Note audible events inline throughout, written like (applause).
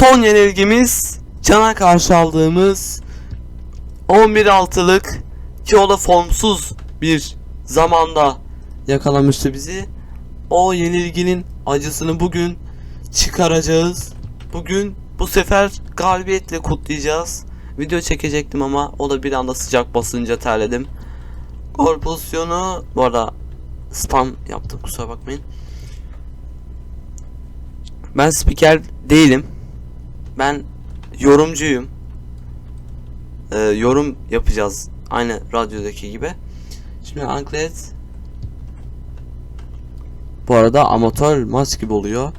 son yenilgimiz cana karşı aldığımız 11-6'lık ki o da formsuz bir zamanda yakalamıştı bizi. O yenilginin acısını bugün çıkaracağız. Bugün bu sefer galibiyetle kutlayacağız. Video çekecektim ama o da bir anda sıcak basınca terledim. Gol pozisyonu bu arada spam yaptım kusura bakmayın. Ben spiker değilim. Ben yorumcuyum. Ee, yorum yapacağız. Aynı radyodaki gibi. Şimdi anklet bu arada amatör maç gibi oluyor.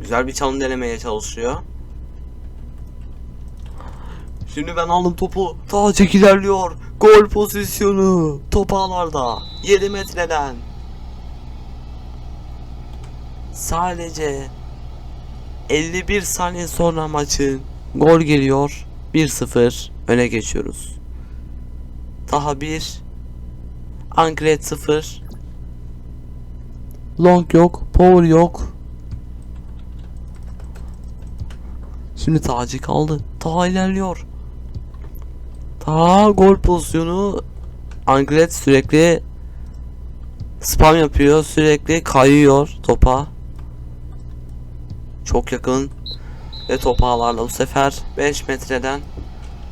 Güzel bir çalım denemeye çalışıyor. Şimdi ben aldım topu. Tacik ilerliyor. Gol pozisyonu. Top ağlarda. 7 metreden. Sadece 51 saniye sonra maçın gol geliyor. 1-0 öne geçiyoruz. Daha 1 Anklet 0 Long yok, power yok. Şimdi Taci kaldı. Ta ilerliyor. Ta gol pozisyonu. Anklet sürekli spam yapıyor. Sürekli kayıyor topa. Çok yakın. Ve top ağlarla bu sefer 5 metreden.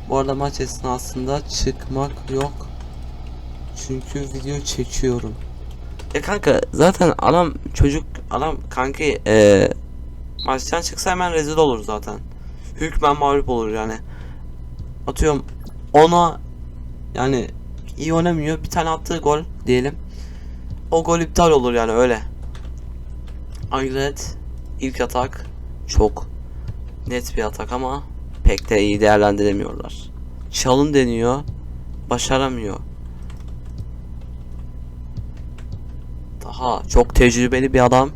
Bu arada maç esnasında çıkmak yok. Çünkü video çekiyorum. E kanka zaten adam çocuk adam kanki e, maçtan çıksa hemen rezil olur zaten. Hükmen mağlup olur yani. Atıyorum ona yani iyi oynamıyor bir tane attığı gol diyelim. O gol iptal olur yani öyle. Anglet ilk atak çok net bir atak ama pek de iyi değerlendiremiyorlar. Çalın deniyor başaramıyor. Daha çok tecrübeli bir adam.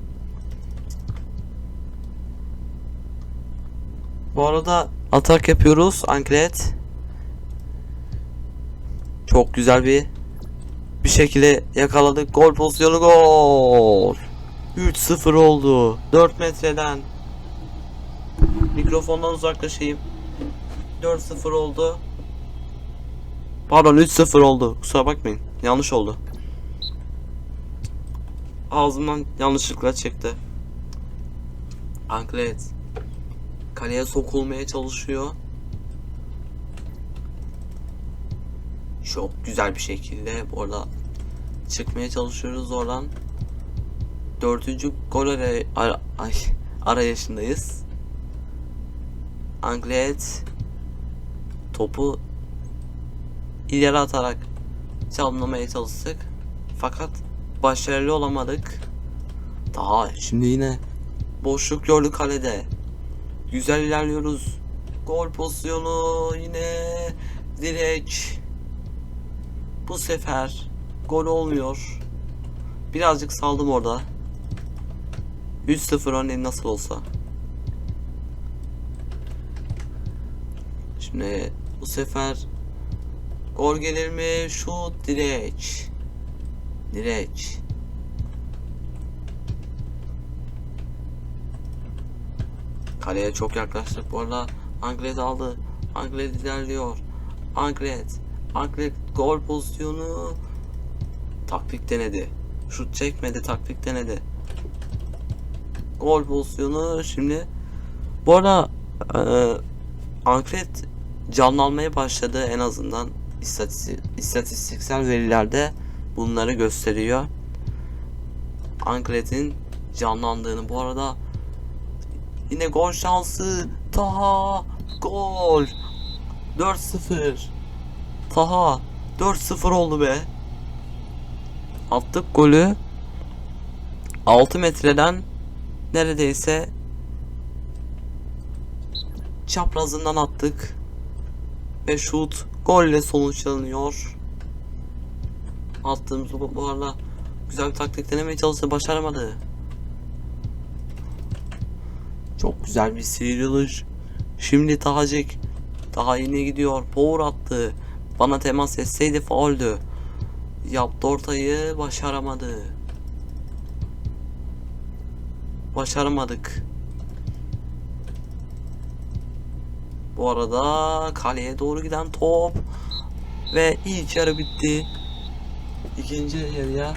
Bu arada atak yapıyoruz Anklet. Çok güzel bir bir şekilde yakaladık. Gol pozisyonu gol. 3-0 oldu. 4 metreden. Mikrofondan uzaklaşayım. 4-0 oldu. Pardon 3-0 oldu. Kusura bakmayın. Yanlış oldu. Ağzımdan yanlışlıkla çıktı. Anklet. Kaleye sokulmaya çalışıyor. Çok güzel bir şekilde bu arada çıkmaya çalışıyoruz oradan. Dördüncü gol ara, ara, ay, arayışındayız. Anklet topu ileri atarak çalımlamaya çalıştık. Fakat başarılı olamadık. Daha şimdi yine boşluk gördü kalede. Güzel ilerliyoruz. Gol pozisyonu yine direk. Bu sefer gol olmuyor. Birazcık saldım orada. 3-0 örneğin nasıl olsa. Şimdi bu sefer gol gelir mi? Şut direk. Direk. Kaleye çok yaklaştık bu arada. Anklet aldı. Anklet ilerliyor. Anklet. Anklet gol pozisyonu. Taktik denedi. Şut çekmedi taktik denedi. Gol pozisyonu. Şimdi. Bu arada e, Anklet canlanmaya başladı. En azından istatistik, istatistiksel verilerde bunları gösteriyor. Anklet'in canlandığını bu arada yine gol şansı. Taha gol. 4-0 Taha 4-0 oldu be. Attık golü. 6 metreden neredeyse çaprazından attık. Ve şut golle sonuçlanıyor. Attığımız arada güzel bir taktik denemeye çalıştı başaramadı. Çok güzel bir sıyrılış. Şimdi Tahacik daha yine gidiyor. Power attı. Bana temas etseydi fauldü yaptı ortayı başaramadı başaramadık Bu arada kaleye doğru giden top ve ilk yarı bitti. İkinci yarıya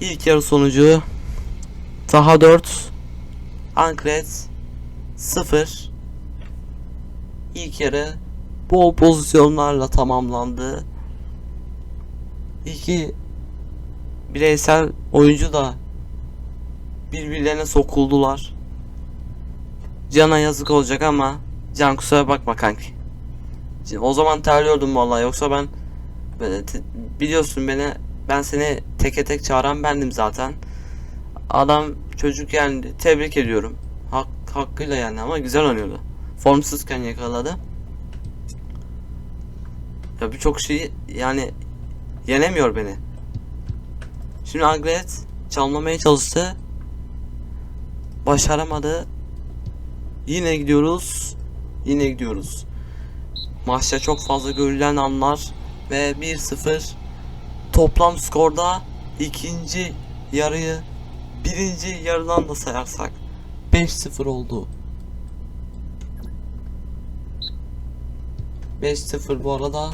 İlk yarı sonucu Taha 4 Ankret 0 İlk yarı bol pozisyonlarla tamamlandı. İki bireysel oyuncu da birbirlerine sokuldular. Can'a yazık olacak ama Can kusura bakma kanki. Şimdi O zaman terliyordum vallahi yoksa ben biliyorsun beni ben seni teke tek çağıran bendim zaten. Adam çocuk yani tebrik ediyorum. Hak, hakkıyla yani ama güzel oynuyordu. Formsuzken yakaladı. Ya birçok şeyi yani yenemiyor beni. Şimdi Agret çalmamaya çalıştı. Başaramadı. Yine gidiyoruz. Yine gidiyoruz. Maçta çok fazla görülen anlar ve 1-0 toplam skorda ikinci yarıyı birinci yarıdan da sayarsak 5-0 oldu. 5-0 bu arada.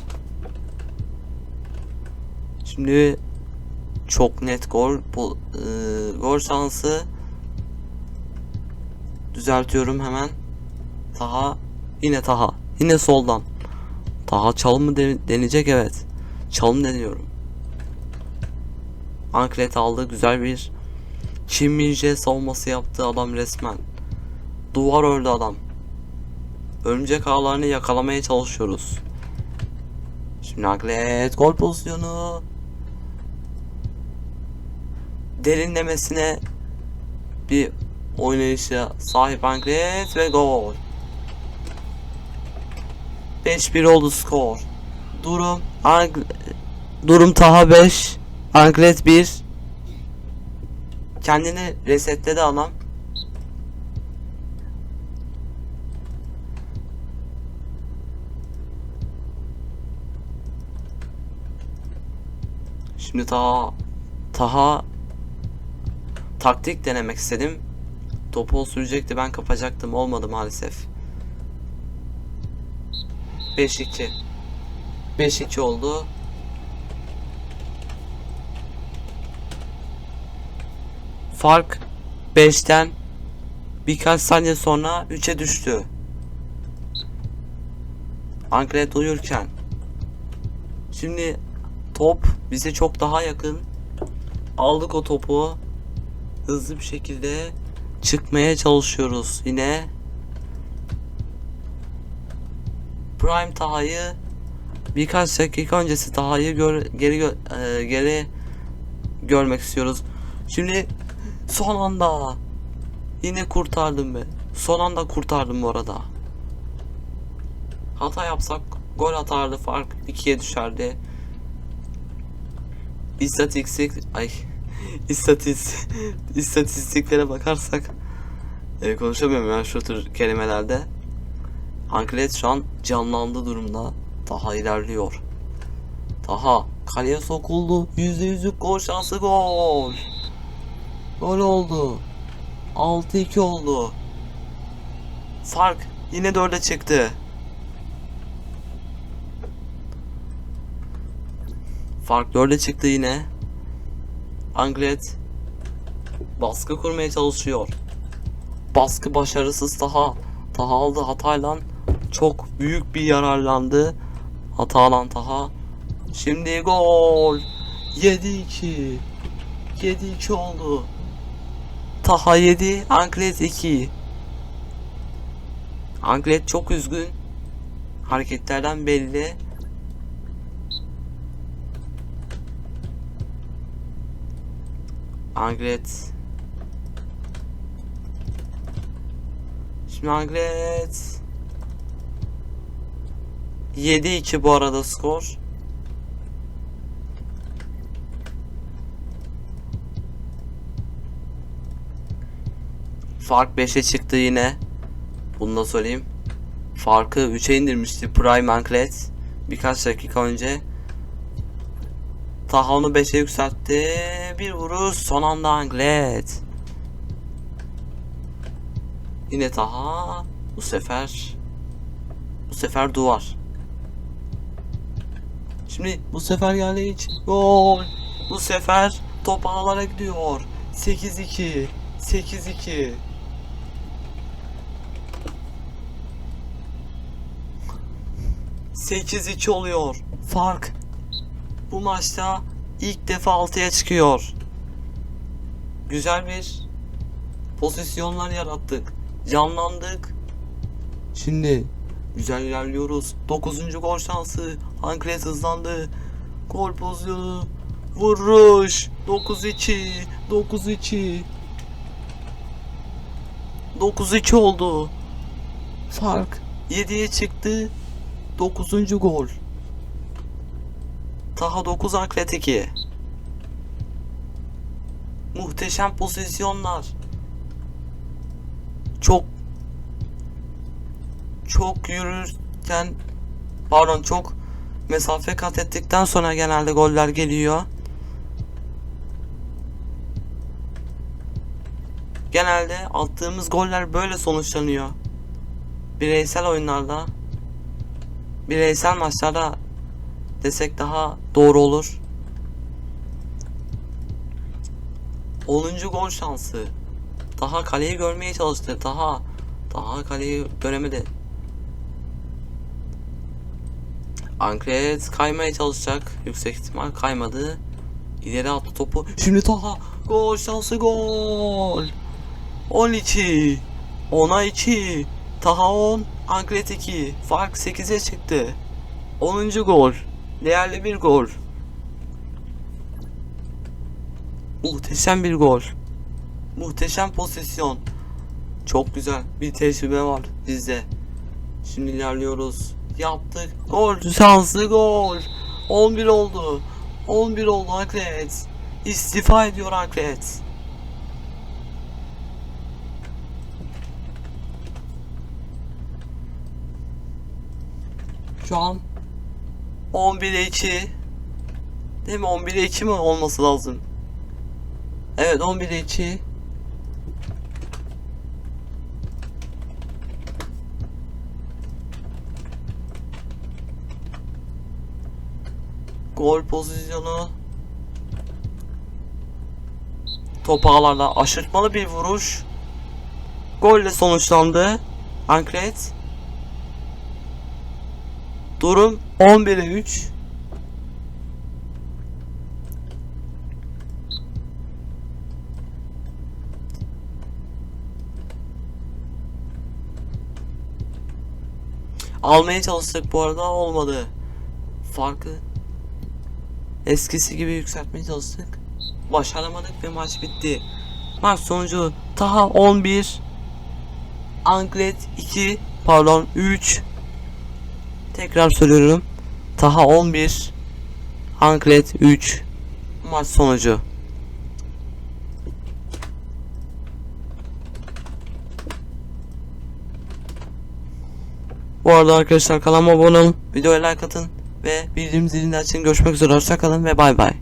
Şimdi çok net gol bu e, gol şansı düzeltiyorum hemen. Taha yine Taha yine soldan. Taha çalım mı de- deneyecek evet. Çalım deniyorum. Anklet aldı güzel bir Çin Minje savunması yaptı adam resmen. Duvar ördü adam. Örümcek ağlarını yakalamaya çalışıyoruz. Şimdi Anklet gol pozisyonu. Derinlemesine bir oynayışa sahip Anklet ve gol. 5-1 oldu skor. Durum Ank Durum Taha 5 Anklet 1 Kendini resetledi adam. Şimdi Taha Taha taktik denemek istedim. Topu o sürecekti ben kapacaktım olmadı maalesef. 5-2 5-2 oldu. Fark 5'ten birkaç saniye sonra 3'e düştü. Ankret uyurken. Şimdi top bize çok daha yakın. Aldık o topu. Hızlı bir şekilde çıkmaya çalışıyoruz. Yine Prime Taha'yı birkaç dakika öncesi Taha'yı gör, geri gö- e, geri görmek istiyoruz. Şimdi son anda yine kurtardım be. Son anda kurtardım bu arada. Hata yapsak gol atardı fark 2'ye düşerdi. İstatistik ay (laughs) istatistik istatistiklere bakarsak e, konuşamıyorum ya şu tür kelimelerde. Anklet şu an canlandı durumda. Daha ilerliyor. Daha kaleye sokuldu. %100'lük gol şansı gol. Gol oldu. 6-2 oldu. Fark yine 4'e çıktı. Fark 4'e çıktı yine. Anglet baskı kurmaya çalışıyor. Baskı başarısız daha. Taha aldı hatayla çok büyük bir yararlandı. Hatalan Taha. Şimdi gol. 7-2. 7-2 oldu. Taha 7, Anklet 2. Anklet çok üzgün. Hareketlerden belli. Anklet. Şimdi Anklet. 7-2 bu arada skor. Fark 5'e çıktı yine. Bunu da söyleyeyim. Farkı 3'e indirmişti Prime Anklet. Birkaç dakika önce. Taha onu 5'e yükseltti. Bir vuruş son anda Anglet. Yine Taha. Bu sefer bu sefer duvar. Şimdi bu sefer geldi hiç. Gol. Bu sefer top ağlara gidiyor. 8-2. 8-2. Sekiz iki oluyor. Fark bu maçta ilk defa 6'ya çıkıyor. Güzel bir pozisyonlar yarattık. Canlandık. Şimdi güzel ilerliyoruz. 9. gol şansı. Anklet hızlandı. Gol pozisyonu. Vuruş. 9-2. 9-2. 9-2 oldu. Fark 7'ye çıktı. 9. gol. Taha 9 Anklet 2. Muhteşem pozisyonlar. Çok çok yürürken pardon çok mesafe kat ettikten sonra genelde goller geliyor. Genelde attığımız goller böyle sonuçlanıyor. Bireysel oyunlarda bireysel maçlarda desek daha doğru olur. 10. gol şansı. Daha kaleyi görmeye çalıştı. Daha daha kaleyi göremedi. Ankret kaymaya çalışacak. Yüksek ihtimal kaymadı. İleri attı topu. Şimdi Taha gol şansı gol. 12 10'a 2 Taha 10 Ankret 2 Fark 8'e çıktı 10. gol Değerli bir gol. Muhteşem bir gol. Muhteşem pozisyon. Çok güzel bir tecrübe var bizde. Şimdi ilerliyoruz. Yaptık. Gol. Şanslı gol. 11 oldu. 11 oldu Anklet İstifa ediyor Anklet Şu an 11'e 2 Değil mi? 11'e 2 mi olması lazım? Evet 11'e 2 Gol pozisyonu. Top ağlarla aşırtmalı bir vuruş. Golle sonuçlandı. Ankret Durum 11'e 3. Almaya çalıştık bu arada olmadı. Farkı eskisi gibi yükseltmeye çalıştık. Başaramadık ve maç bitti. Maç sonucu Taha 11 Anklet 2 pardon 3 Tekrar söylüyorum. Taha 11 Anklet 3 Maç sonucu Bu arada arkadaşlar kanalıma abone olun, videoya like atın ve bildirim zilini açın. Görüşmek üzere, hoşçakalın ve bay bay.